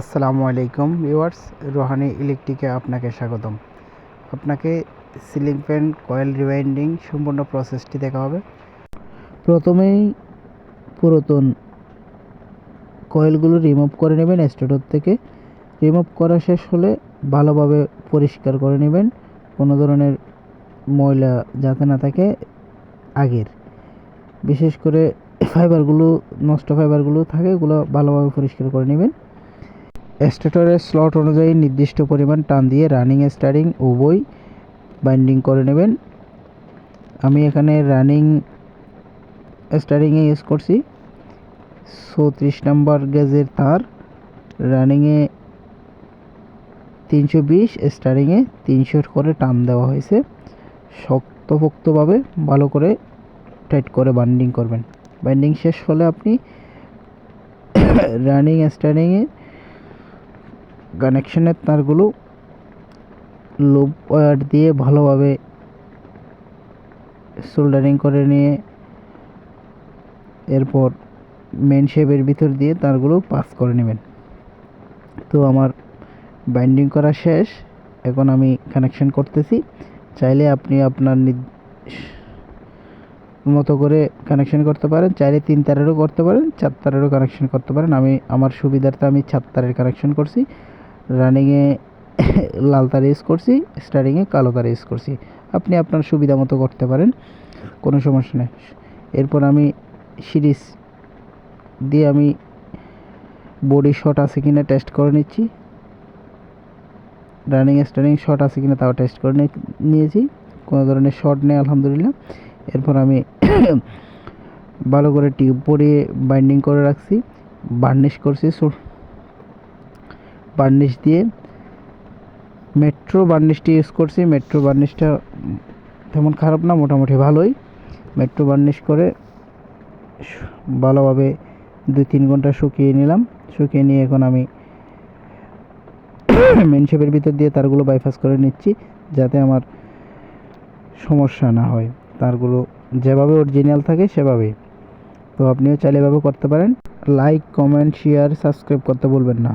আসসালামু আলাইকুম ভিউয়ার্স, রোহানি ইলেকট্রিকে আপনাকে স্বাগতম। আপনাকে সিলিং ফ্যান, কয়েল রিওয়াইন্ডিং সম্পূর্ণ প্রসেসটি দেখা হবে। প্রথমেই পুরাতন কয়েলগুলো রিমুভ করে নেবেন স্টেটর থেকে। রিমুভ করা শেষ হলে ভালোভাবে পরিষ্কার করে নেবেন। কোনো ধরনের ময়লা যাতে না থাকে আগের। বিশেষ করে ফাইবারগুলো নষ্ট ফাইবারগুলো থাকে এগুলো ভালোভাবে পরিষ্কার করে নেবেন। স্টেটরের স্লট অনুযায়ী নির্দিষ্ট পরিমাণ টান দিয়ে রানিং, স্টারিং উভয় বাইন্ডিং করে নেবেন। আমি এখানে রানিং, স্টারিংয়ে ইউজ করছি। চৌত্রিশ নাম্বার গেজের তার। রানিংয়ে তিনশো বিশ, স্টারিংয়ে তিনশো করে টান দেওয়া হয়েছে। শক্তপোক্তভাবে ভালো করে টাইট করে বাইন্ডিং করবেন। বাইন্ডিং শেষ হলে আপনি রানিং, স্টারিংয়ে কানেকশনের তারগুলো লুপ ওয়্যার দিয়ে ভালোভাবে সোল্ডারিং করে নিয়ে এরপর মেন শেপের ভিতর দিয়ে তারগুলো পাস করে নেবেন। তো আমার বাইন্ডিং করা শেষ। এখন আমি কানেকশন করতেছি। চাইলে আপনি আপনার মতো করে কানেকশন করতে পারেন। চাইলে তিন তারেরও করতে পারেন, চার তারেরও কানেকশন করতে পারেন। আমি, আমার সুবিধার্থে আমি চার তারের কানেকশন করছি। রানিংয়ে লাল তার ইউজ করছি স্টার্টিংয়ে কালো তার ইউজ করছি। আপনি আপনার সুবিধা মতো করতে পারেন, কোনো সমস্যা নেই। এরপর আমি সিরিজ দিয়ে আমি বডি শট আছে কিনা টেস্ট করে নিচ্ছি। রানিং স্টার্টিং শট আছে কিনা তাও টেস্ট করে নিয়েছি। কোনো ধরনের শট নেই, আলহামদুলিল্লাহ। এরপর আমি ভালো করে টিউব পরিয়ে বাইন্ডিং করে রাখছি। বার্নিশ করছি বার্নিশ দিয়ে মেট্রো বার্নিশটি ইউজ করছি। মেট্রো বার্নিশটা তেমন খারাপ না, মোটামুটি ভালোই। মেট্রো বার্নিশ করে ভালোভাবে দুই তিন ঘণ্টা শুকিয়ে নিলাম। শুকিয়ে নিয়ে এখন আমি মেন শেপের ভিতর দিয়ে তারগুলো বাইপাস করে নিচ্ছি, যাতে আমার সমস্যা না হয়। তারগুলো যেভাবে অরিজিনাল থাকে সেভাবেই। তো আপনিও চাইলে এভাবে করতে পারেন। লাইক কমেন্ট শেয়ার সাবস্ক্রাইব করতে বলবেন না।